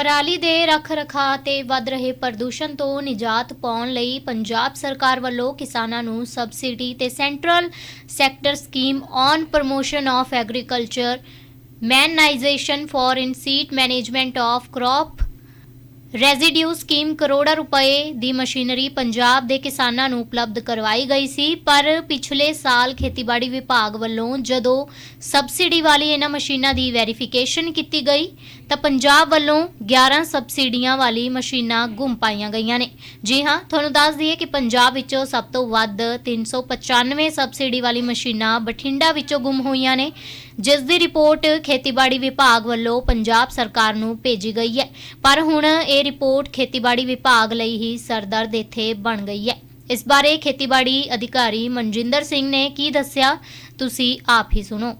ਪਰਾਲੀ ਦੇ ਰੱਖ ਰਖਾਅ ਤੇ ਵੱਧ ਰਹੇ ਪ੍ਰਦੂਸ਼ਣ ਤੋਂ ਨਿਜਾਤ ਪਾਉਣ ਲਈ ਪੰਜਾਬ ਸਰਕਾਰ ਵੱਲੋਂ ਕਿਸਾਨਾਂ ਨੂੰ ਸਬਸਿਡੀ ਤੇ central sector scheme on promotion of agriculture mechanisation for in situ management of crop, residue scheme ਕਰੋੜਾਂ ਰੁਪਏ ਦੀ ਮਸ਼ੀਨਰੀ ਪੰਜਾਬ ਦੇ ਕਿਸਾਨਾਂ ਨੂੰ ਉਪਲਬਧ ਕਰਵਾਈ ਗਈ ਸੀ, ਪਰ ਪਿਛਲੇ ਸਾਲ ਖੇਤੀਬਾੜੀ ਵਿਭਾਗ ਵੱਲੋਂ ਜਦੋਂ ਸਬਸਿਡੀ ਵਾਲੀ ਇਹਨਾਂ ਮਸ਼ੀਨਾਂ ਦੀ ਵੈਰੀਫਿਕੇਸ਼ਨ ਕੀਤੀ ਗਈ ਤਾਂ ਪੰਜਾਬ ਵੱਲੋਂ 11 ਸਬਸਿਡੀਆਂ ਵਾਲੀ ਮਸ਼ੀਨਾਂ ਗੁੰਮ ਪਾਈਆਂ ਗਈਆਂ ਨੇ। ਜੀ ਹਾਂ, ਤੁਹਾਨੂੰ ਦੱਸ ਦਈਏ ਕਿ ਪੰਜਾਬ ਵਿੱਚੋਂ ਸਭ ਤੋਂ ਵੱਧ 395 ਸਬਸਿਡੀ ਵਾਲੀ ਮਸ਼ੀਨਾਂ ਬਠਿੰਡਾ ਵਿੱਚੋਂ ਗੁੰਮ ਹੋਈਆਂ ਨੇ। ਜਿਸ ਦੀ ਰਿਪੋਰਟ ਖੇਤੀਬਾੜੀ ਵਿਭਾਗ ਵੱਲੋਂ ਪੰਜਾਬ ਸਰਕਾਰ ਨੂੰ ਭੇਜੀ ਗਈ ਹੈ। ਪਰ ਹੁਣ ਇਹ ਰਿਪੋਰਟ ਖੇਤੀਬਾੜੀ ਵਿਭਾਗ ਲਈ ਹੀ ਸਰਦਰਦ ਇੱਥੇ ਬਣ ਗਈ ਹੈ। ਇਸ ਬਾਰੇ ਖੇਤੀਬਾੜੀ ਅਧਿਕਾਰੀ ਮਨਜਿੰਦਰ ਸਿੰਘ ਨੇ ਕੀ ਦੱਸਿਆ, ਤੁਸੀਂ ਆਪ ਹੀ ਸੁਣੋ।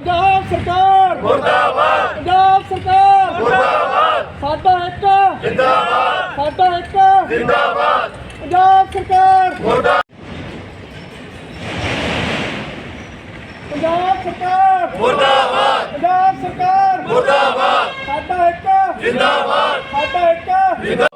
ਪੰਜਾਬ ਸਰਕਾਰ! ਮੁਰਦਾਬਾਦ! ਪੰਜਾਬ ਸਰਕਾਰ! ਮੁਰਦਾਬਾਦ! ਸਾਡਾ ਇੱਕ! ਜਿੰਦਾਬਾਦ! ਸਾਡਾ ਇੱਕ! ਜਿੰਦਾਬਾਦ! ਪੰਜਾਬ ਸਰਕਾਰ! ਮੁਰਦਾਬਾਦ ਪੰਜਾਬ ਸਰਕਾਰ! ਮੁਰਦਾਬਾਦ! ਪੰਜਾਬ ਸਰਕਾਰ! ਮੁਰਦਾਬਾਦ! ਸਾਡਾ ਇੱਕ! ਜਿੰਦਾਬਾਦ! ਸਾਡਾ ਇੱਕ!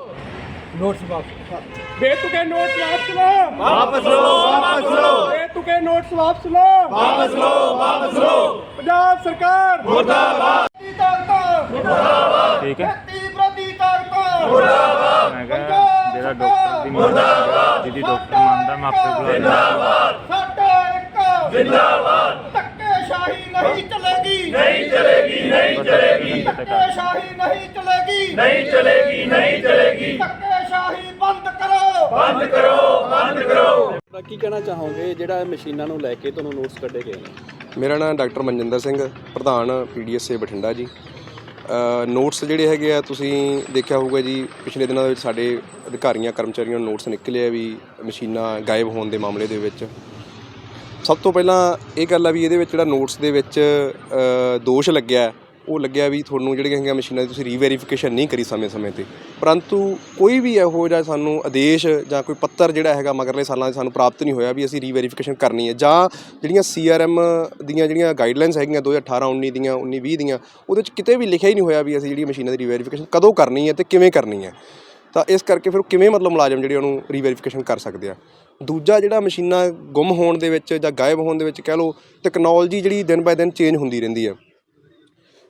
ਨੋਟਸ ਵਾਪਸ। ਬੇਤੁਕੇ ਨੋਟ ਵਾਪਸ ਲਓ! ਵਾਪਸ ਲਓ ਵਾਪਸ ਲਓ। ਬੇਤੁਕੇ ਨੋਟਸ ਵਾਪਸ ਲਓ! ਵਾਪਸ ਲਓ ਵਾਪਸ ਲਓ। ਪੰਜਾਬ ਸਰਕਾਰ। ਮੁਰਦਾਬਾਦ। ਤਾਕਤਾਂ ਮੁਰਦਾਬਾਦ। ਠੀਕ ਹੈ। ਖੇਤੀ ਪ੍ਰਤੀ ਤਾਕਤਾਂ। ਮੁਰਦਾਬਾਦ। ਮੈਂ ਕਿਹਾ ਜਿਹੜਾ ਡਾਕਟਰ ਦੀ ਮੁਰਦਾਬਾਦ। ਜਿਹਦੀ ਡਾਕਟਰ ਮੰਨਦਾ ਮੈਂ ਆਪੇ ਬੁਲਾ ਲਿਆ ਸਾਡਾ ਇੱਕ। ਜਿੰਦਾਬਾਦ। ਧੱਕੇਸ਼ਾਹੀ ਨਹੀਂ ਚਲੇਗੀ। ਨਹੀਂ ਚਲੇਗੀ ਨਹੀਂ ਚਲੇਗੀ। ਧੱਕੇਸ਼ਾਹੀ ਨਹੀਂ ਚਲੇਗੀ। ਨਹੀਂ ਚਲੇਗੀ ਨਹੀਂ ਚਲੇਗੀ। ਧੱਕੇਸ਼ਾਹੀ ਬੰਦ ਕਰੋ। ਬੰਦ ਤਾਂ ਕੀ ਕਹਿਣਾ ਚਾਹੋਗੇ ਜਿਹੜਾ ਮਸ਼ੀਨਾਂ ਨੂੰ ਲੈ ਕੇ ਤੁਹਾਨੂੰ ਨੋਟਸ ਕੱਢੇ ਗਏ ਨੇ? ਮੇਰਾ ਨਾਮ ਡਾਕਟਰ ਮਨਜਿੰਦਰ ਸਿੰਘ, ਪ੍ਰਧਾਨ ਪੀਡੀਐਸਏ ਬਠਿੰਡਾ ਜੀ। ਨੋਟਸ ਜਿਹੜੇ ਹੈਗੇ ਆ, ਤੁਸੀਂ ਦੇਖਿਆ ਹੋਊਗਾ ਜੀ, ਪਿਛਲੇ ਦਿਨਾਂ ਦੇ ਵਿੱਚ ਸਾਡੇ ਅਧਿਕਾਰੀਆਂ, ਕਰਮਚਾਰੀਆਂ ਨੂੰ ਨੋਟਸ ਨਿਕਲੇ ਆ ਵੀ ਮਸ਼ੀਨਾਂ ਗਾਇਬ ਹੋਣ ਦੇ ਮਾਮਲੇ ਦੇ ਵਿੱਚ। ਸਭ ਤੋਂ ਪਹਿਲਾਂ ਇਹ ਗੱਲ ਆ ਵੀ ਇਹਦੇ ਵਿੱਚ ਜਿਹੜਾ ਨੋਟਸ ਦੇ ਵਿੱਚ ਦੋਸ਼ ਲੱਗਿਆ। ਉਹ ਲੱਗਿਆ ਵੀ ਤੁਹਾਨੂੰ ਜਿਹੜੀਆਂ ਹੈਗੀਆਂ ਮਸ਼ੀਨਾਂ ਦੀ ਤੁਸੀਂ ਰੀਵੈਰੀਫਿਕੇਸ਼ਨ ਨਹੀਂ ਕਰੀ ਸਮੇਂ-ਸਮੇਂ ਤੇ। ਪਰੰਤੂ ਕੋਈ ਵੀ ਇਹੋ ਜਿਹਾ ਸਾਨੂੰ ਆਦੇਸ਼ ਜਾਂ ਕੋਈ ਪੱਤਰ ਜਿਹੜਾ ਹੈਗਾ ਮਗਰਲੇ ਸਾਲਾਂ 'ਚ ਸਾਨੂੰ ਪ੍ਰਾਪਤ ਨਹੀਂ ਹੋਇਆ ਵੀ ਅਸੀਂ ਰੀਵੈਰੀਫਿਕੇਸ਼ਨ ਕਰਨੀ ਹੈ ਜਾਂ ਜਿਹੜੀਆਂ ਸੀਆਰਐਮ ਦੀਆਂ ਜਿਹੜੀਆਂ ਗਾਈਡਲਾਈਨਸ ਹੈਗੀਆਂ 2018 19 ਦੀਆਂ 19 20 ਦੀਆਂ, ਉਹਦੇ 'ਚ ਕਿਤੇ ਵੀ ਲਿਖਿਆ ਹੀ ਨਹੀਂ ਹੋਇਆ ਵੀ ਅਸੀਂ ਜਿਹੜੀ ਮਸ਼ੀਨਾਂ ਦੀ ਰੀਵੈਰੀਫਿਕੇਸ਼ਨ ਕਦੋਂ ਕਰਨੀ ਹੈ ਤੇ ਕਿਵੇਂ ਕਰਨੀ ਹੈ। ਤਾਂ ਇਸ ਕਰਕੇ ਫਿਰ ਉਹ ਕਿਵੇਂ ਮਤਲਬ ਮੁਲਾਜ਼ਮ ਜਿਹੜੇ ਉਹਨੂੰ ਰੀਵੈਰੀਫਿਕੇਸ਼ਨ ਕਰ ਸਕਦੇ ਆ। ਦੂਜਾ ਜਿਹੜਾ ਮਸ਼ੀਨਾਂ ਗੁੰਮ ਹੋਣ ਦੇ ਵਿੱਚ ਜਾਂ ਗਾਇਬ ਹੋਣ ਦੇ ਵਿੱਚ ਕਹਿ ਲਓ ਟੈਕਨੋਲੋਜੀ ਜਿਹੜੀ ਦਿਨ ਬਾਏ ਦਿਨ ਚੇਂਜ ਹੁੰਦੀ ਰਹਿੰਦੀ ਹੈ।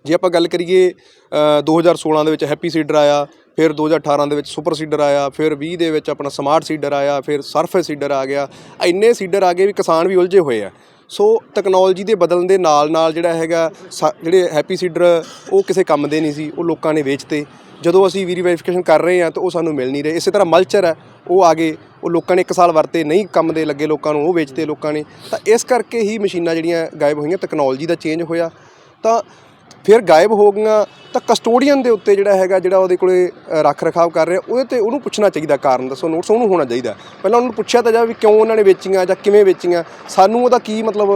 ਜੇ ਆਪਾਂ ਗੱਲ ਕਰੀਏ ਅ, 2016 ਦੇ ਵਿੱਚ ਹੈਪੀ ਸੀਡਰ ਆਇਆ ਫਿਰ 2018 ਦੇ ਵਿੱਚ ਸੁਪਰ ਸੀਡਰ ਆਇਆ ਫਿਰ 20 ਦੇ ਵਿੱਚ ਆਪਣਾ ਸਮਾਰਟ ਸੀਡਰ ਆਇਆ ਫਿਰ ਸਰਫੇਸ ਸੀਡਰ ਆ ਗਿਆ। ਇੰਨੇ ਸੀਡਰ ਆ ਗਏ ਵੀ ਕਿਸਾਨ ਵੀ ਉਲਝੇ ਹੋਏ ਆ। ਸੋ ਟੈਕਨੋਲੋਜੀ ਦੇ ਬਦਲਣ ਦੇ ਨਾਲ ਨਾਲ ਜਿਹੜਾ ਹੈਗਾ ਸਾ- ਜਿਹੜੇ ਹੈਪੀ ਸੀਡਰ ਉਹ ਕਿਸੇ ਕੰਮ ਦੇ ਨਹੀਂ ਸੀ ਉਹ ਲੋਕਾਂ ਨੇ ਵੇਚਤੇ। ਜਦੋਂ ਅਸੀਂ ਵੀਰੀ ਵੈਰੀਫਿਕੇਸ਼ਨ ਕਰ ਰਹੇ ਹਾਂ ਤਾਂ ਉਹ ਸਾਨੂੰ ਮਿਲ ਨਹੀਂ ਰਹੇ। ਇਸੇ ਤਰ੍ਹਾਂ ਮਲਚਰ ਹੈ ਉਹ ਆ ਗਏ। ਉਹ ਲੋਕਾਂ ਨੇ ਇੱਕ ਸਾਲ ਵਰਤੇ ਨਹੀਂ ਕੰਮ ਦੇ ਲੱਗੇ ਲੋਕਾਂ ਨੂੰ ਉਹ ਵੇਚਤੇ ਲੋਕਾਂ ਨੇ। ਤਾਂ ਇਸ ਕਰਕੇ ਹੀ ਮਸ਼ੀਨਾਂ ਜਿਹੜੀਆਂ ਗਾਇਬ ਹੋਈਆਂ ਟੈਕਨੋਲੋਜੀ ਦਾ ਚੇਂਜ ਹੋਇਆ। ਤਾਂ ਫਿਰ ਗਾਇਬ ਹੋ ਗਈਆਂ ਤਾਂ ਕਸਟੋਡੀਅਨ ਦੇ ਉੱਤੇ ਜਿਹੜਾ ਹੈਗਾ ਜਿਹੜਾ ਉਹਦੇ ਕੋਲੇ ਰੱਖ ਰਖਾਵ ਕਰ ਰਿਹਾ ਉਹਦੇ ਤੇ ਉਹਨੂੰ ਪੁੱਛਣਾ ਚਾਹੀਦਾ ਕਾਰਨ ਦੱਸੋ ਨੋਟਸ ਉਹਨੂੰ ਹੋਣਾ ਚਾਹੀਦਾ। ਪਹਿਲਾਂ ਉਹਨੂੰ ਪੁੱਛਿਆ ਤਾਂ ਜਾਵੇ ਵੀ ਕਿਉਂ ਉਹਨਾਂ ਨੇ ਵੇਚੀਆਂ ਜਾਂ ਕਿਵੇਂ ਵੇਚੀਆਂ ਸਾਨੂੰ ਉਹਦਾ ਕੀ ਮਤਲਬ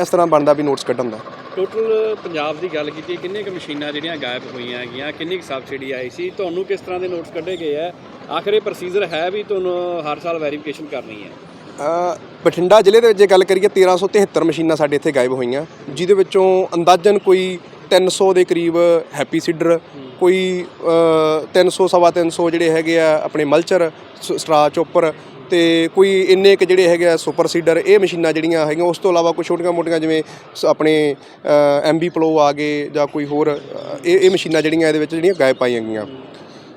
ਇਸ ਤਰ੍ਹਾਂ ਬਣਦਾ ਵੀ ਨੋਟਸ ਕੱਢਣ ਦਾ। ਟੋਟਲ ਪੰਜਾਬ ਦੀ ਗੱਲ ਕੀਤੀ ਕਿੰਨੇ ਕੁ ਮਸ਼ੀਨਾਂ ਜਿਹੜੀਆਂ ਗਾਇਬ ਹੋਈਆਂ ਹੈਗੀਆਂ ਕਿੰਨੀ ਕੁ ਸਬਸਿਡੀ ਆਈ ਸੀ ਤੁਹਾਨੂੰ ਕਿਸ ਤਰ੍ਹਾਂ ਦੇ ਨੋਟਸ ਕੱਢੇ ਗਏ ਆ? ਆਖਰ ਪ੍ਰੋਸੀਜਰ ਹੈ ਵੀ ਤੁਹਾਨੂੰ ਹਰ ਸਾਲ ਵੈਰੀਫਿਕੇਸ਼ਨ ਕਰਨੀ ਹੈ? ਬਠਿੰਡਾ ਜ਼ਿਲ੍ਹੇ ਦੇ ਵਿੱਚ ਜੇ ਗੱਲ ਕਰੀਏ 1373 ਮਸ਼ੀਨਾਂ ਸਾਡੇ ਇੱਥੇ ਗਾਇਬ ਹੋਈਆਂ ਜਿਹਦੇ ਵਿੱਚੋਂ ਅੰਦਾਜ਼ਨ ਕੋਈ 300 ਦੇ ਕਰੀਬ ਹੈਪੀ ਸੀਡਰ ਕੋਈ ਅ, 300 ਸਵਾ 300 ਜਿਹੜੇ ਹੈਗੇ ਆ ਆਪਣੇ ਮਲਚਰ ਸ- ਸਟਰਾ ਚੋਪਰ ਤੇ ਕੋਈ ਇੰਨੇ ਕੁ ਜਿਹੜੇ ਹੈਗੇ ਆ ਸੁਪਰ ਸੀਡਰ ਇਹ ਮਸ਼ੀਨਾਂ ਜਿਹੜੀਆਂ ਹੈਗੀਆਂ ਉਸ ਤੋਂ ਇਲਾਵਾ ਕੋਈ ਛੋਟੀਆਂ ਮੋਟੀਆਂ ਜਿਵੇਂ ਸ- ਆਪਣੇ ਐਮਬੀ ਪਲੋ ਆ ਗਏ ਜਾਂ ਕੋਈ ਹੋਰ ਇਹ ਇਹ ਮਸ਼ੀਨਾਂ ਜਿਹੜੀਆਂ ਇਹਦੇ ਵਿੱਚ ਜਿਹੜੀਆਂ ਗਾਇਬ ਪਾਈਆਂ ਗਈਆਂ।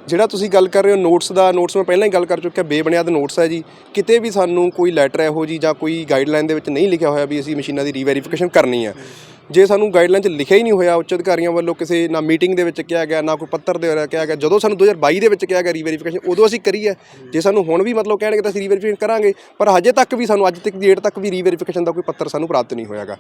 ਜਿਹੜਾ ਤੁਸੀਂ ਗੱਲ ਕਰ ਰਹੇ ਹੋ ਨੋਟਸ ਦਾ ਨੋਟਸ ਮੈਂ ਪਹਿਲਾਂ ਹੀ ਗੱਲ ਕਰ ਚੁੱਕਿਆ ਬੇਬੁਨਿਆਦ ਨੋਟਸ ਹੈ ਜੀ। ਕਿਤੇ ਵੀ ਸਾਨੂੰ ਕੋਈ ਲੈਟਰ ਇਹੋ ਜੀ ਜਾਂ ਕੋਈ ਗਾਈਡਲਾਈਨ ਦੇ ਵਿੱਚ ਨਹੀਂ ਲਿਖਿਆ ਹੋਇਆ ਵੀ ਅਸੀਂ ਮਸ਼ੀਨਾਂ ਦੀ ਰੀਵੈਰੀਫਿਕੇਸ਼ਨ ਕਰਨੀ ਹੈ। ਜੇ ਸਾਨੂੰ ਗਾਈਡਲਾਈਨ 'ਚ ਲਿਖਿਆ ਹੀ ਨਹੀਂ ਹੋਇਆ, ਉੱਚ ਅਧਿਕਾਰੀਆਂ ਵੱਲੋਂ ਕਿਸੇ ਨਾ ਮੀਟਿੰਗ ਦੇ ਵਿੱਚ ਕਿਹਾ ਗਿਆ, ਨਾ ਕੋਈ ਪੱਤਰ ਦੇ ਕਿਹਾ ਗਿਆ, ਜਦੋਂ ਸਾਨੂੰ 2022 ਦੇ ਵਿੱਚ ਕਿਹਾ ਗਿਆ ਰੀਵੈਰੀਫਿਕੇਸ਼ਨ ਉਦੋਂ ਅਸੀਂ ਕਰੀ ਹੈ। ਜੇ ਸਾਨੂੰ ਹੁਣ ਵੀ ਮਤਲਬ ਕਹਿਣਗੇ ਤਾਂ ਅਸੀਂ ਰੀਵੈਰੀਫਿਕੇਸ਼ਨ ਕਰਾਂਗੇ, ਪਰ ਹਜੇ ਤੱਕ ਵੀ ਸਾਨੂੰ ਅੱਜ ਤੱਕ ਦੀ ਡੇਟ ਤੱਕ ਵੀ ਰੀਵੈਰੀਫਿਕੇਸ਼ਨ ਦਾ ਕੋਈ ਪੱਤਰ ਸਾਨੂੰ ਪ੍ਰਾਪਤ ਨਹੀਂ ਹੋਇਆਗਾ।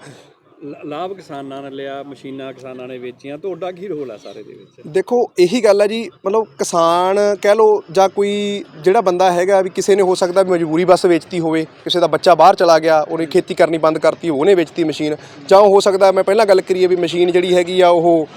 ਲਾਭ ਕਿਸਾਨਾਂ ਨੇ ਲਿਆ, ਮਸ਼ੀਨਾਂ ਕਿਸਾਨਾਂ ਨੇ ਵੇਚੀਆਂ ਤੁਹਾਡਾ ਕੀ ਰੋਲ ਆ ਸਾਰੇ ਦੇ ਵਿੱਚ? ਦੇਖੋ, ਇਹੀ ਗੱਲ ਹੈ ਜੀ, ਮਤਲਬ ਕਿਸਾਨ ਕਹਿ ਲਓ ਜਾਂ ਕੋਈ ਜਿਹੜਾ ਬੰਦਾ ਹੈਗਾ ਵੀ ਕਿਸੇ ਨੇ ਹੋ ਸਕਦਾ ਵੀ ਮਜਬੂਰੀ ਬਸ ਵੇਚਤੀ ਹੋਵੇ, ਕਿਸੇ ਦਾ ਬੱਚਾ ਬਾਹਰ ਚਲਾ ਗਿਆ, ਉਹਨੇ ਖੇਤੀ ਕਰਨੀ ਬੰਦ ਕਰਤੀ, ਉਹਨੇ ਵੇਚਤੀ ਮਸ਼ੀਨ, ਜਾਂ ਹੋ ਸਕਦਾ, ਮੈਂ ਪਹਿਲਾਂ ਗੱਲ ਕਰੀਏ ਵੀ ਮਸ਼ੀਨ ਜਿਹੜੀ ਹੈਗੀ ਆ, ਉਹ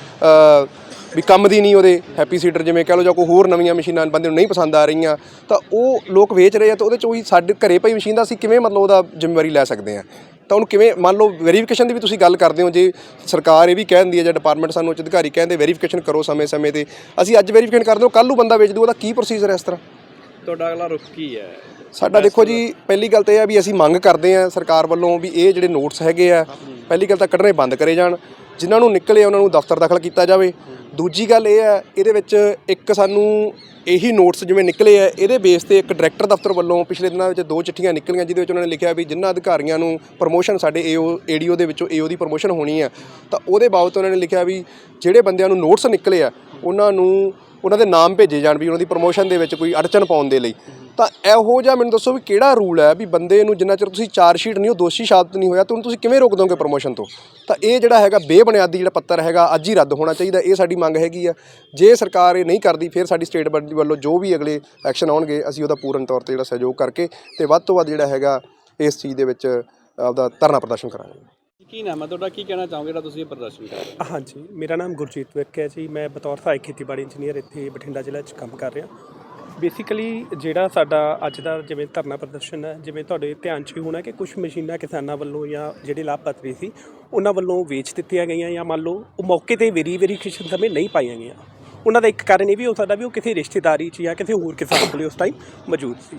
ਵੀ ਕੰਮ ਦੀ ਨਹੀਂ ਉਹਦੇ, ਹੈਪੀ ਸੀਡਰ ਜਿਵੇਂ ਕਹਿ ਲਓ ਜਾਂ ਕੋਈ ਹੋਰ ਨਵੀਆਂ ਮਸ਼ੀਨਾਂ ਬੰਦੇ ਨੂੰ ਨਹੀਂ ਪਸੰਦ ਆ ਰਹੀਆਂ, ਤਾਂ ਉਹ ਲੋਕ ਵੇਚ ਰਹੇ ਆ, ਤਾਂ ਉਹਦੇ ਚ ਉਹੀ ਸਾਡੇ ਘਰੇ ਪਈ ਮਸ਼ੀਨ ਦਾ ਅਸੀਂ ਕਿਵੇਂ ਮਤਲਬ ਉਹਦਾ ਜ਼ਿੰਮੇਵਾਰੀ ਲੈ ਸਕਦੇ ਆ? ਤਾਂ ਉਹਨੂੰ ਕਿਵੇਂ ਮੰਨ ਲਓ ਵੈਰੀਫਿਕੇਸ਼ਨ ਦੀ ਵੀ ਤੁਸੀਂ ਗੱਲ ਕਰਦੇ ਹੋ ਜੇ ਸਰਕਾਰ ਇਹ ਵੀ ਕਹਿੰਦੀ ਹੈ ਜਾਂ ਡਿਪਾਰਟਮੈਂਟ ਸਾਨੂੰ ਉੱਚ ਅਧਿਕਾਰੀ ਕਹਿੰਦੇ ਵੈਰੀਫਿਕੇਸ਼ਨ ਕਰੋ ਸਮੇਂ-ਸਮੇਂ ਤੇ ਅਸੀਂ ਅੱਜ ਵੈਰੀਫਿਕੇਸ਼ਨ ਕਰਦੇ ਹਾਂ ਕੱਲ ਨੂੰ ਬੰਦਾ ਵੇਚ ਦੂ ਉਹਦਾ ਕੀ ਪ੍ਰੋਸੀਜਰ ਹੈ ਇਸ ਤਰ੍ਹਾਂ? ਤੁਹਾਡਾ ਅਗਲਾ ਰੁਖ ਕੀ ਹੈ? ਸਾਡਾ ਦੇਖੋ ਜੀ ਪਹਿਲੀ ਗੱਲ ਤਾਂ ਇਹ ਆ ਵੀ ਅਸੀਂ ਮੰਗ ਕਰਦੇ ਆ ਸਰਕਾਰ ਵੱਲੋਂ ਵੀ ਇਹ ਜਿਹੜੇ ਨੋਟਸ ਹੈਗੇ ਆ ਪਹਿਲੀ ਗੱਲ ਤਾਂ ਕੱਢਣੇ ਬੰਦ ਕਰੇ ਜਾਣ ਜਿਨ੍ਹਾਂ ਨੂੰ ਨਿਕਲੇ ਉਹਨਾਂ ਨੂੰ ਦਫ਼ਤਰ ਦਾਖਲ ਕੀਤਾ ਜਾਵੇ। ਦੂਜੀ ਗੱਲ ਇਹ ਹੈ, ਇਹਦੇ ਵਿੱਚ ਇੱਕ ਸਾਨੂੰ ਇਹੀ ਨੋਟਸ ਜਿਵੇਂ ਨਿਕਲੇ ਆ, ਇਹਦੇ ਬੇਸ ਤੇ ਇੱਕ ਡਾਇਰੈਕਟਰ ਦਫ਼ਤਰ ਵੱਲੋਂ ਪਿਛਲੇ ਦਿਨਾਂ ਵਿੱਚ ਦੋ ਚਿੱਠੀਆਂ ਨਿਕਲੀਆਂ, ਜਿਹਦੇ ਵਿੱਚ ਉਹਨਾਂ ਨੇ ਲਿਖਿਆ ਵੀ ਜਿਨ੍ਹਾਂ ਅਧਿਕਾਰੀਆਂ ਨੂੰ ਪ੍ਰਮੋਸ਼ਨ ਸਾਡੇ ਏਓ ਏਡੀਓ ਦੇ ਵਿੱਚੋਂ ਏਓ ਦੀ ਪ੍ਰਮੋਸ਼ਨ ਹੋਣੀ ਆ, ਤਾਂ ਉਹਦੇ ਬਾਬਤ ਉਹਨਾਂ ਨੇ ਲਿਖਿਆ ਵੀ ਜਿਹੜੇ ਬੰਦਿਆਂ ਨੂੰ ਨੋਟਸ ਨਿਕਲੇ ਆ, ਉਹਨਾਂ ਨੂੰ ਉਹਨਾਂ ਦੇ ਨਾਮ ਭੇਜੇ ਜਾਣ ਵੀ ਉਹਨਾਂ ਦੀ ਪ੍ਰਮੋਸ਼ਨ ਦੇ ਵਿੱਚ ਕੋਈ ਅੜਚਨ ਪਾਉਣ ਦੇ ਲਈ। ਤਾਂ ਇਹੋ ਜਿਹਾ ਮੈਨੂੰ ਦੱਸੋ ਵੀ ਕਿਹੜਾ ਰੂਲ ਹੈ ਵੀ ਬੰਦੇ ਨੂੰ ਜਿੰਨਾ ਚਿਰ ਤੁਸੀਂ ਚਾਰ ਸ਼ੀਟ ਨਹੀਂ, ਉਹ ਦੋਸ਼ੀ ਸਾਬਤ ਨਹੀਂ ਹੋਇਆ ਤਾਂ ਉਹਨੂੰ ਤੁਸੀਂ ਕਿਵੇਂ ਰੋਕ ਦੋਗੇ ਪ੍ਰਮੋਸ਼ਨ ਤੋਂ? ਤਾਂ ਇਹ ਜਿਹੜਾ ਹੈਗਾ ਬੇਬੁਨਿਆਦੀ ਜਿਹੜਾ ਪੱਤਰ ਹੈਗਾ, ਅੱਜ ਹੀ ਰੱਦ ਹੋਣਾ ਚਾਹੀਦਾ, ਇਹ ਸਾਡੀ ਮੰਗ ਹੈਗੀ ਆ। ਜੇ ਸਰਕਾਰ ਇਹ ਨਹੀਂ ਕਰਦੀ, ਫਿਰ ਸਾਡੀ ਸਟੇਟ ਵੱਲੋਂ ਜੋ ਵੀ ਅਗਲੇ ਐਕਸ਼ਨ ਆਉਣਗੇ, ਅਸੀਂ ਉਹਦਾ ਪੂਰਨ ਤੌਰ ਤੇ ਜਿਹੜਾ ਸਹਿਯੋਗ ਕਰਕੇ ਤੇ ਵੱਧ ਤੋਂ ਵੱਧ ਜਿਹੜਾ ਹੈਗਾ, ਇਸ ਚੀਜ਼ ਦੇ ਵਿੱਚ ਆਪਦਾ ਧਰਨਾ ਪ੍ਰਦਰਸ਼ਨ ਕਰਾਂਗੇ। ਕੀ ਨਾਮ ਹੈ? ਤੁਹਾਡਾ ਕੀ ਕਹਿਣਾ ਚਾਹੋਗੇ ਜਿਹੜਾ ਤੁਸੀਂ ਇਹ ਪ੍ਰਦਰਸ਼ਨ ਕਰ ਰਹੇ ਹੋ? ਹਾਂਜੀ, ਮੇਰਾ ਨਾਮ ਗੁਰਜੀਤ ਵਿਰਕ ਹੈ ਜੀ। ਮੈਂ ਬਤੌਰ ਸਹਾਇਕ ਖੇਤੀਬਾੜੀ ਇੰਜੀਨੀਅਰ ਇੱਥੇ ਬਠਿੰਡਾ ਜ਼ਿਲ੍ਹੇ 'ਚ ਕੰਮ ਕਰ ਰਿਹਾ। ਬੇਸਿਕਲੀ ਜਿਹੜਾ ਸਾਡਾ ਅੱਜ ਦਾ ਜਿਵੇਂ ਧਰਨਾ ਪ੍ਰਦਰਸ਼ਨ ਹੈ, ਜਿਵੇਂ ਤੁਹਾਡੇ ਧਿਆਨ 'ਚ ਹੀ ਹੋਣਾ ਕਿ ਕੁਝ ਮਸ਼ੀਨਾਂ ਕਿਸਾਨਾਂ ਵੱਲੋਂ ਜਾਂ ਜਿਹੜੇ ਲਾਭਪਾਤਰੀ ਸੀ, ਉਹਨਾਂ ਵੱਲੋਂ ਵੇਚ ਦਿੱਤੀਆਂ ਗਈਆਂ ਜਾਂ ਮੰਨ ਲਓ ਉਹ ਮੌਕੇ ਤੇ ਵੇਰੀ ਵੈਰੀਫਿਕੇਸ਼ਨ ਸਮੇਂ ਨਹੀਂ ਪਾਈਆਂ ਗਈਆਂ। ਉਹਨਾਂ ਦਾ ਇੱਕ ਕਾਰਨ ਇਹ ਵੀ ਹੋ ਸਕਦਾ ਵੀ ਉਹ ਕਿਸੇ ਰਿਸ਼ਤੇਦਾਰੀ 'ਚ ਜਾਂ ਕਿਸੇ ਹੋਰ ਕਿਸਾਨ ਕੋਲੇ ਉਸ ਟਾਈਮ ਮੌਜੂਦ ਸੀ।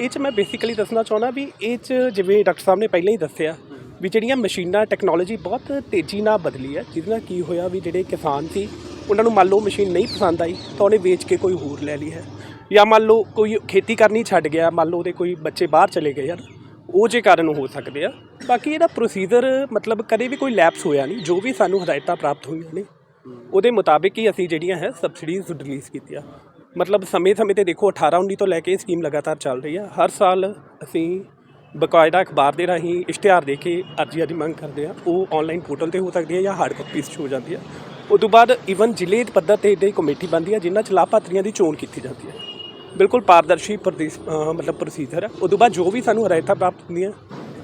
ਇਹ 'ਚ ਮੈਂ ਬੇਸਿਕਲੀ ਦੱਸਣਾ ਚਾਹੁੰਦਾ ਵੀ ਇਹ 'ਚ ਜਿਵੇਂ ਡਾਕਟਰ ਸਾਹਿਬ ਨੇ ਪਹਿਲਾਂ ਹੀ ਦੱਸਿਆ ਵੀ ਜਿਹੜੀਆਂ ਮਸ਼ੀਨਾਂ ਟੈਕਨੋਲੋਜੀ ਬਹੁਤ ਤੇਜ਼ੀ ਨਾਲ ਬਦਲੀ ਹੈ, ਜਿਹਦੇ ਨਾਲ ਕੀ ਹੋਇਆ ਵੀ ਜਿਹੜੇ ਕਿਸਾਨ ਸੀ, ਉਹਨਾਂ ਨੂੰ ਮੰਨ ਲਓ ਮਸ਼ੀਨ ਨਹੀਂ ਪਸੰਦ ਆਈ, ਤਾਂ ਉਹਨੇ ਵੇਚ ਕੇ ਕੋਈ ਹੋਰ ਲੈ ਲਈ ਹੈ। ਜਾਂ ਮੰਨ ਲਓ ਕੋਈ ਖੇਤੀ ਕਰਨੀ ਛੱਡ ਗਿਆ, ਮੰਨ ਲਓ ਉਹਦੇ ਕੋਈ ਬੱਚੇ ਬਾਹਰ ਚਲੇ ਗਏ ਯਾਰ ਉਹ ਜੇ ਕਾਰਨ ਹੋ ਸਕਦੇ ਆ। ਬਾਕੀ ਇਹਦਾ ਪ੍ਰੋਸੀਜਰ ਮਤਲਬ ਕਦੇ ਵੀ ਕੋਈ ਲੈਪਸ ਹੋਇਆ ਨਹੀਂ, ਜੋ ਵੀ ਸਾਨੂੰ ਹਦਾਇਤਾਂ ਪ੍ਰਾਪਤ ਹੋਈਆਂ ਨੇ, ਉਹਦੇ ਮੁਤਾਬਿਕ ਹੀ ਅਸੀਂ ਜਿਹੜੀਆਂ ਹੈ ਸਬਸਿਡੀਜ਼ ਰਿਲੀਜ਼ ਕੀਤੀਆਂ। ਮਤਲਬ ਸਮੇਂ-ਸਮੇਂ ਤੇ ਦੇਖੋ 18 19 ਤੋਂ ਲੈ ਕੇ ਇਹ ਸਕੀਮ ਲਗਾਤਾਰ ਚੱਲ ਰਹੀ ਆ ਹਰ ਸਾਲ ਅਸੀਂ ਬਕਾਇਦਾ ਅਖਬਾਰ ਦੇ ਰਾਹੀਂ ਇਸ਼ਤਿਹਾਰ ਦੇ ਕੇ ਅਰਜ਼ੀਆਂ ਦੀ ਮੰਗ ਕਰਦੇ ਆ। ਉਹ ਆਨਲਾਈਨ ਪੋਰਟਲ ਤੇ ਹੋ ਸਕਦੀ ਹੈ ਜਾਂ ਹਾਰਡ ਕਾਪੀਜ਼ 'ਚ ਹੋ ਜਾਂਦੀ ਹੈ। ਉਸ ਤੋਂ ਬਾਅਦ ਈਵਨ ਜ਼ਿਲ੍ਹੇ ਪੱਧਰ ਤੇ ਇਹਦੀ ਕਮੇਟੀ ਬਣਦੀ ਹੈ ਜਿਨ੍ਹਾਂ 'ਚ ਲਾਭਪਾਤਰੀਆਂ ਦੀ ਚੋਣ ਕੀਤੀ ਜਾਂਦੀ ਹੈ। ਬਿਲਕੁਲ ਪਾਰਦਰਸ਼ੀ ਪ੍ਰਦੇਸ਼ ਮਤਲਬ ਪ੍ਰੋਸੀਜਰ ਹੈ। ਉਸ ਤੋਂ ਬਾਅਦ ਜੋ ਵੀ ਸਾਨੂੰ ਹਦਾਇਤਾਂ ਪ੍ਰਾਪਤ ਹੁੰਦੀਆਂ,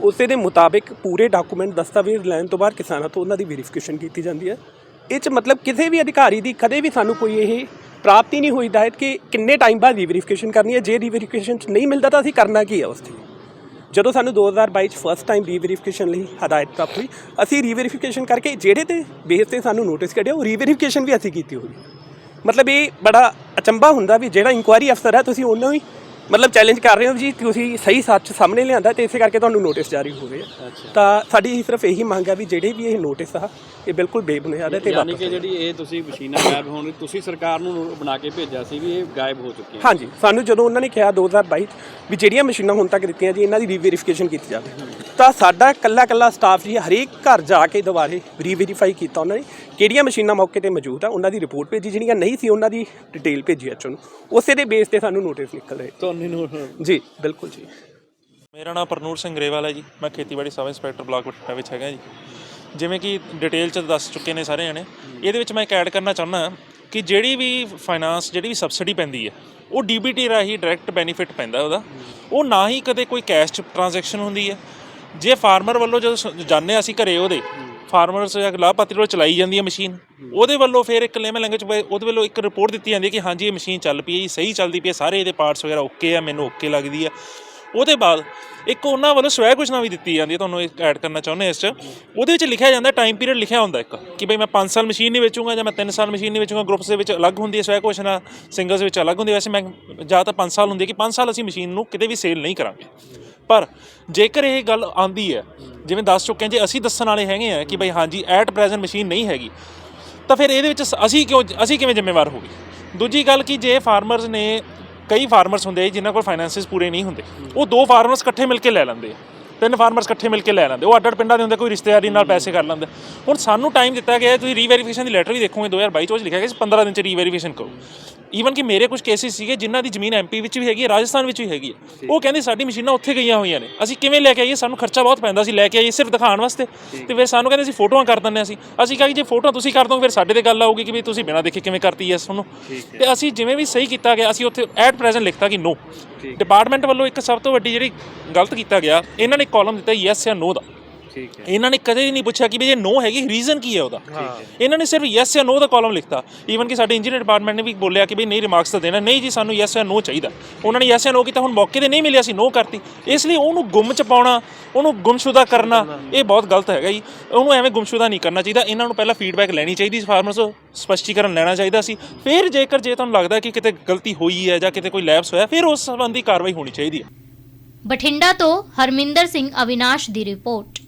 ਉਸੇ ਦੇ ਮੁਤਾਬਿਕ ਪੂਰੇ ਡਾਕੂਮੈਂਟ ਦਸਤਾਵੇਜ਼ ਲੈਣ ਤੋਂ ਬਾਅਦ ਕਿਸਾਨਾਂ ਤੋਂ ਉਹਨਾਂ ਦੀ ਵੈਰੀਫਿਕੇਸ਼ਨ ਕੀਤੀ ਜਾਂਦੀ ਹੈ। ਇਹ 'ਚ ਮਤਲਬ ਕਿਸੇ ਵੀ ਅਧਿਕਾਰੀ ਦੀ ਕਦੇ ਵੀ ਸਾਨੂੰ ਕੋਈ ਇਹ ਪ੍ਰਾਪਤੀ ਨਹੀਂ ਹੋਈ ਹਦਾਇਤ ਕਿ ਕਿੰਨੇ ਟਾਈਮ ਬਾਅਦ ਰੀਵੈਰੀਫਿਕੇਸ਼ਨ ਕਰਨੀ ਹੈ। ਜੇ ਰੀਵੈਰੀਫਿਕੇਸ਼ਨ 'ਚ ਨਹੀਂ ਮਿਲਦਾ ਤਾਂ ਅਸੀਂ ਕਰਨਾ ਕੀ ਹੈ ਉਸ ਤੇ? ਜਦੋਂ ਸਾਨੂੰ 2022 ਚ ਫਸਟ ਟਾਈਮ ਰੀਵੈਰੀਫਿਕੇਸ਼ਨ ਲਈ ਹਦਾਇਤ ਪ੍ਰਾਪਤ ਹੋਈ, ਅਸੀਂ ਰੀਵੈਰੀਫਿਕੇਸ਼ਨ ਕਰਕੇ ਜਿਹੜੇ ਤੇ ਬੇਸ ਤੇ ਸਾਨੂੰ ਨੋਟਿਸ ਕੱਢਿਆ, ਉਹ ਰੀਵੈਰੀਫਿਕੇਸ਼ਨ ਵੀ ਅਸੀਂ ਕੀਤੀ ਹੋਈ। ਮਤਲਬ ਇਹ ਬੜਾ ਅਚੰਭਾ ਹੁੰਦਾ ਵੀ ਜਿਹੜਾ ਇਨਕੁਆਇਰੀ ਅਫਸਰ ਹੈ, ਤੁਸੀਂ ਉਹਨੂੰ ਹੀ ਮਤਲਬ ਚੈਲੰਜ ਕਰ ਰਹੇ ਹੋ ਜੀ ਤੁਸੀਂ ਸਹੀ ਸੱਚ ਸਾਹਮਣੇ ਲਿਆਂਦਾ ਤੇ ਇਸੇ ਕਰਕੇ ਤੁਹਾਨੂੰ ਨੋਟਿਸ ਜਾਰੀ ਹੋ ਗਏ ਆ। ਤਾਂ ਸਾਡੀ ਸਿਰਫ ਇਹੀ ਮੰਗ ਹੈ ਵੀ ਜਿਹੜੇ ਵੀ ਇਹ ਨੋਟਿਸ ਆ ਇਹ ਬਿਲਕੁਲ ਬੇਬੁਨਿਆਦ ਹੈ ਤੇ ਯਾਨੀ ਕਿ ਜਿਹੜੀ ਇਹ ਤੁਸੀਂ ਮਸ਼ੀਨਾਂ ਗਾਇਬ ਹੋਣ ਤੁਸੀਂ ਸਰਕਾਰ ਨੂੰ ਬਣਾ ਕੇ ਭੇਜਿਆ ਸੀ ਵੀ ਇਹ ਗਾਇਬ ਹੋ ਚੁੱਕੀਆਂ। ਹਾਂਜੀ ਸਾਨੂੰ ਜਦੋਂ ਉਹਨਾਂ ਨੇ ਕਿਹਾ 2022 'ਚ ਵੀ ਜਿਹੜੀਆਂ ਮਸ਼ੀਨਾਂ ਹੁਣ ਤੱਕ ਦਿੱਤੀਆਂ ਜੀ ਇਹਨਾਂ ਦੀ ਰੀਵੈਰੀਫਿਕੇਸ਼ਨ ਕੀਤੀ ਜਾਵੇ। ਤਾਂ ਸਾਡਾ ਕੱਲਾ ਕੱਲਾ ਸਟਾਫ ਜੀ ਹਰੇਕ ਘਰ ਜਾ ਕੇ ਦੁਬਾਰੇ ਰੀਵੈਰੀਫਾਈ ਕੀਤਾ ਉਹਨਾਂ ਨੇ ਕਿਹੜੀਆਂ ਮਸ਼ੀਨਾਂ ਮੌਕੇ ਤੇ ਮੌਜੂਦ ਆ ਉਹਨਾਂ ਦੀ ਰਿਪੋਰਟ ਭੇਜੀ ਜਿਹੜੀਆਂ ਨਹੀਂ ਸੀ ਉਹਨਾਂ ਦੀ ਡਿਟੇਲ ਭੇਜੀ ਐਚ ਨੂੰ ਉਸੇ ਦੇ ਬੇਸ ਤੇ ਸਾਨੂੰ ਨੋਟਿਸ ਨਿਕਲ ਰਹੇ। ਤੁਹਾਨੂੰ ਜੀ, ਬਿਲਕੁਲ ਜੀ। ਮੇਰਾ ਨਾਮ ਪਰਨੂਰ ਸਿੰਘ ਗਰੇਵਾਲ ਹੈ ਜੀ। ਮੈਂ ਖੇਤੀਬਾੜੀ ਸਬ ਇੰਸਪੈਕਟਰ ਬਲਾਕ ਬਠਿੰਡਾ ਵਿੱਚ ਹੈਗਾ ਜੀ। ਜਿਵੇਂ ਕਿ ਡਿਟੇਲ ਚ ਦੱਸ ਚੁੱਕੇ ਨੇ ਸਾਰੇ ਜਣੇ ਇਹਦੇ ਵਿੱਚ ਮੈਂ ਇੱਕ ਐਡ ਕਰਨਾ ਚਾਹੁੰਦਾ ਕਿ ਜਿਹੜੀ ਵੀ ਫਾਈਨਾਂਸ ਜਿਹੜੀ ਵੀ ਸਬਸਿਡੀ ਪੈਂਦੀ ਹੈ, ਉਹ ਡੀਬੀਟੀ ਰਾਹੀਂ ਡਾਇਰੈਕਟ ਬੈਨੀਫਿਟ ਪੈਂਦਾ ਉਹਦਾ। ਉਹ ਨਾ ਹੀ ਕਦੇ ਕੋਈ ਕੈਸ਼ ਚ ਟ੍ਰਾਂਜੈਕਸ਼ਨ ਹੁੰਦੀ ਹੈ। ਜੇ ਫਾਰਮਰ ਵੱਲੋਂ ਜਦੋਂ ਸ- ਜਾਂਦੇ ਹਾਂ ਅਸੀਂ ਘਰੇ ਉਹਦੇ ਫਾਰਮਰਸ ਜਾਂ ਲਾਭਪਾਤਰੀ ਵੱਲੋਂ ਚਲਾਈ ਜਾਂਦੀ ਹੈ ਮਸ਼ੀਨ ਉਹਦੇ ਵੱਲੋਂ ਫਿਰ ਇੱਕ ਲੇਮਨ ਲੈਂਗੁਏਜ ਉਹਦੇ ਵੱਲੋਂ ਇੱਕ ਰਿਪੋਰਟ ਦਿੱਤੀ ਜਾਂਦੀ ਹੈ ਕਿ ਹਾਂਜੀ ਇਹ ਮਸ਼ੀਨ ਚੱਲ ਪਈ ਹੈ ਜੀ ਸਹੀ ਚੱਲਦੀ ਪਈ ਹੈ ਸਾਰੇ ਇਹਦੇ ਪਾਰਟਸ ਵਗੈਰਾ ਓਕੇ ਆ ਮੈਨੂੰ ਓਕੇ ਲੱਗਦੀ ਆ। ਉਹਦੇ ਬਾਅਦ ਇੱਕ ਉਹਨਾਂ ਵੱਲੋਂ ਸਵੈ ਘੋਸ਼ਣਾ ਵੀ ਦਿੱਤੀ ਜਾਂਦੀ ਹੈ ਤੁਹਾਨੂੰ ਇੱਕ ਐਡ ਕਰਨਾ ਚਾਹੁੰਦੇ ਇਸ 'ਚ। ਉਹਦੇ ਵਿੱਚ ਲਿਖਿਆ ਜਾਂਦਾ ਟਾਈਮ ਪੀਰੀਅਡ ਲਿਖਿਆ ਹੁੰਦਾ ਇੱਕ ਕਿ ਬਈ ਮੈਂ 5 ਸਾਲ ਮਸ਼ੀਨ ਨਹੀਂ ਵੇਚੂੰਗਾ ਜਾਂ ਮੈਂ 3 ਸਾਲ ਮਸ਼ੀਨ ਨਹੀਂ ਵੇਚੂੰਗਾ ਗਰੁੱਪਸ ਦੇ ਵਿੱਚ ਅਲੱਗ ਹੁੰਦੀ ਹੈ ਸਵੈ ਘੋਸ਼ਣਾ ਸਿੰਗਲਸ ਵਿੱਚ ਅਲੱਗ ਹੁੰਦੀ ਹੈ। ਵੈਸੇ ਮੈਂ ਜ਼ਿਆਦਾਤਰ 5 ਸਾਲ ਹੁੰਦੀ ਹੈ ਕਿ 5 ਸਾਲ ਅਸੀਂ ਮਸ਼ੀਨ ਨੂੰ ਕਿਤੇ ਵੀ ਸੇਲ ਨਹੀਂ ਕਰਾਂਗੇ। ਪਰ ਜੇਕਰ ਇਹ ਗੱਲ ਆਂਦੀ ਹੈ, ਜਿਵੇਂ ਦੱਸ ਚੁੱਕੇ ਹਾਂ, ਜੇ ਅਸੀਂ ਦੱਸਣ ਵਾਲੇ ਹੈਗੇ ਆ ਕਿ ਬਈ ਹਾਂਜੀ ਐਟ ਪ੍ਰੈਜ਼ੈਂਟ ਮਸ਼ੀਨ ਨਹੀਂ ਹੈਗੀ, ਤਾਂ ਫਿਰ ਇਹਦੇ ਵਿੱਚ ਅਸੀਂ ਕਿਉਂ ਅਸੀਂ ਕਿਵੇਂ ਜ਼ਿੰਮੇਵਾਰ ਹੋ ਗਏ? ਦੂਜੀ ਗੱਲ ਕਿ ਜੇ ਫਾਰਮਰਸ ਨੇ, ਕਈ ਫਾਰਮਰਸ ਹੁੰਦੇ ਆ ਜਿਨ੍ਹਾਂ ਕੋਲ ਫਾਈਨੈਂਸਿਸ ਪੂਰੇ ਨਹੀਂ ਹੁੰਦੇ, ਉਹ ਦੋ ਫਾਰਮਰਸ ਇਕੱਠੇ ਮਿਲ ਕੇ ਲੈ ਲੈਂਦੇ ਆ, ਤਿੰਨ ਫਾਰਮਰਸ ਇਕੱਠੇ ਮਿਲ ਕੇ ਲੈ ਲੈਂਦੇ, ਉਹ ਅੱਡ ਅੱਡ ਪਿੰਡਾਂ ਦੇ ਹੁੰਦੇ, ਕੋਈ ਰਿਸ਼ਤੇਦਾਰੀ ਨਾਲ ਪੈਸੇ ਕਰ ਲੈਂਦੇ। ਹੁਣ ਸਾਨੂੰ ਟਾਈਮ ਦਿੱਤਾ ਗਿਆ ਤੁਸੀਂ ਰੀਵੈਰੀਫਿਕੇਸ਼ਨ ਦੀ ਲੈਟਰ ਵੀ ਦੇਖੋਗੇ 2022 ਚ ਉਹ 'ਚ ਲਿਖਿਆ ਗਿਆ ਸੀ 15 ਦਿਨ ਚ ਰੀਵੈਰੀਫਿਕੇਸ਼ਨ ਕਰੋ। ਈਵਨ ਕਿ ਮੇਰੇ ਕੁਝ ਕੇਸਿਸ ਸੀਗੇ ਜਿਨ੍ਹਾਂ ਦੀ ਜ਼ਮੀਨ ਐਮਪੀ ਵਿੱਚ ਵੀ ਹੈਗੀ ਹੈ ਰਾਜਸਥਾਨ ਵਿੱਚ ਵੀ ਹੈਗੀ ਹੈ। ਉਹ ਕਹਿੰਦੇ ਸਾਡੀ ਮਸ਼ੀਨਾਂ ਉੱਥੇ ਗਈਆਂ ਹੋਈਆਂ ਨੇ। ਅਸੀਂ ਕਿਵੇਂ ਲੈ ਕੇ ਆਈਏ? ਸਾਨੂੰ ਖਰਚਾ ਬਹੁਤ ਪੈਂਦਾ ਸੀ ਲੈ ਕੇ ਆਈਏ ਸਿਰਫ ਦਿਖਾਉਣ ਵਾਸਤੇ। ਤੇ ਫਿਰ ਸਾਨੂੰ ਕਹਿੰਦੇ ਸੀ ਫੋਟੋਆਂ ਕਰ ਦਿੰਦੇ ਅਸੀਂ। ਅਸੀਂ ਕਿਹਾ ਕਿ ਜੇ ਫੋਟੋਆਂ ਤੁਸੀਂ ਕਰ ਦੋਗੇ ਫਿਰ ਸਾਡੇ ਤੇ ਗੱਲ ਆਊਗੀ ਕਿ ਵੀ ਤੁਸੀਂ ਬਿਨਾਂ ਦੇਖੇ ਕਿਵੇਂ ਕਰਤੀ ਐ ਤੁਹਾਨੂੰ ਤੇ ਅਸੀਂ ਜਿਵੇਂ ਵੀ ਸਹੀ ਕੀਤਾ ਗਿਆ ਅਸੀਂ ਉੱਥੇ ਐਟ ਪ੍ਰੈਜ਼ੈਂਟ ਲਿਖਤਾ ਕਿ ਨੋ ਡਿਪਾਰਟਮੈਂਟ ਵੱਲੋਂ ਇੱਕ ਸਭ ਤੋਂ ਵੱਡੀ ਜਿਹੜੀ ਗਲਤ ਕੀਤਾ ਗਿਆ ਇਹਨਾਂ ਨੇ ਕਾਲਮ ਦਿੱਤਾ ਯੈਸ ਜਾਂ ਨੋ ਦਾ। ਠੀਕ ਹੈ। ਇਹਨਾਂ ਨੇ ਕਦੇ ਨਹੀਂ ਪੁੱਛਿਆ ਕਿ ਵੀ ਜੇ ਨੋ ਹੈਗੀ ਰੀਜ਼ਨ ਕੀ ਹੈ ਉਹਦਾ? ਇਹਨਾਂ ਨੇ ਸਿਰਫ ਯੈਸ ਜਾਂ ਨੋ ਦਾ ਕਾਲਮ ਲਿਖਤਾ। ਈਵਨ ਕਿ ਸਾਡੇ ਇੰਜੀਨੀਅਰ ਡਿਪਾਰਟਮੈਂਟ ਨੇ ਵੀ ਬੋਲਿਆ ਕਿ ਵੀ ਨਹੀਂ ਰਿਮਾਰਕਸ ਤਾਂ ਦੇਣਾ। ਨਹੀਂ ਜੀ ਸਾਨੂੰ ਯੈਸ ਜਾਂ ਨੋ ਚਾਹੀਦਾ। ਉਹਨਾਂ ਨੇ ਯੈਸ ਜਾਂ ਨੋ ਕੀਤਾ ਹੁਣ ਮੌਕੇ ਤੇ ਨਹੀਂ ਮਿਲਿਆ ਸੀ ਨੋ ਕਰਤੀ। ਇਸ ਲਈ ਉਹਨੂੰ ਗੁੰਮ ਚ ਪਾਉਣਾ ਉਹਨੂੰ ਗੁੰਮਸ਼ੁਦਾ ਕਰਨਾ ਇਹ ਬਹੁਤ ਗਲਤ ਹੈਗਾ ਜੀ। ਉਹਨੂੰ ਐਵੇਂ ਗੁੰਮਸ਼ੁਦਾ ਨਹੀਂ ਕਰਨਾ ਚਾਹੀਦਾ। ਇਹਨਾਂ ਨੂੰ ਪਹਿਲਾਂ ਫੀਡਬੈਕ ਲੈਣੀ ਚਾਹੀਦੀ ਸੀ ਫਾਰਮਰਸ ਤੋਂ ਸਪਸ਼ਟੀਕਰਨ ਲੈਣਾ ਚਾਹੀਦਾ ਸੀ। ਫਿਰ ਜੇਕਰ ਜੇ ਤੁਹਾਨੂੰ ਲੱਗਦਾ ਕਿ ਕਿਤੇ ਗਲਤੀ ਹੋਈ ਹੈ ਜਾਂ ਕਿਤੇ ਕੋਈ ਲੈਪਸ ਹੋਇਆ ਫਿਰ ਉਸ ਸੰਬੰਧੀ ਕਾਰਵਾਈ ਹੋਣੀ ਚਾਹੀਦੀ ਹੈ। ਬਠਿੰਡਾ ਤੋਂ ਹਰਮਿੰਦਰ ਸਿੰਘ ਅਵਿਨਾਸ਼ ਦੀ ਰਿਪੋਰਟ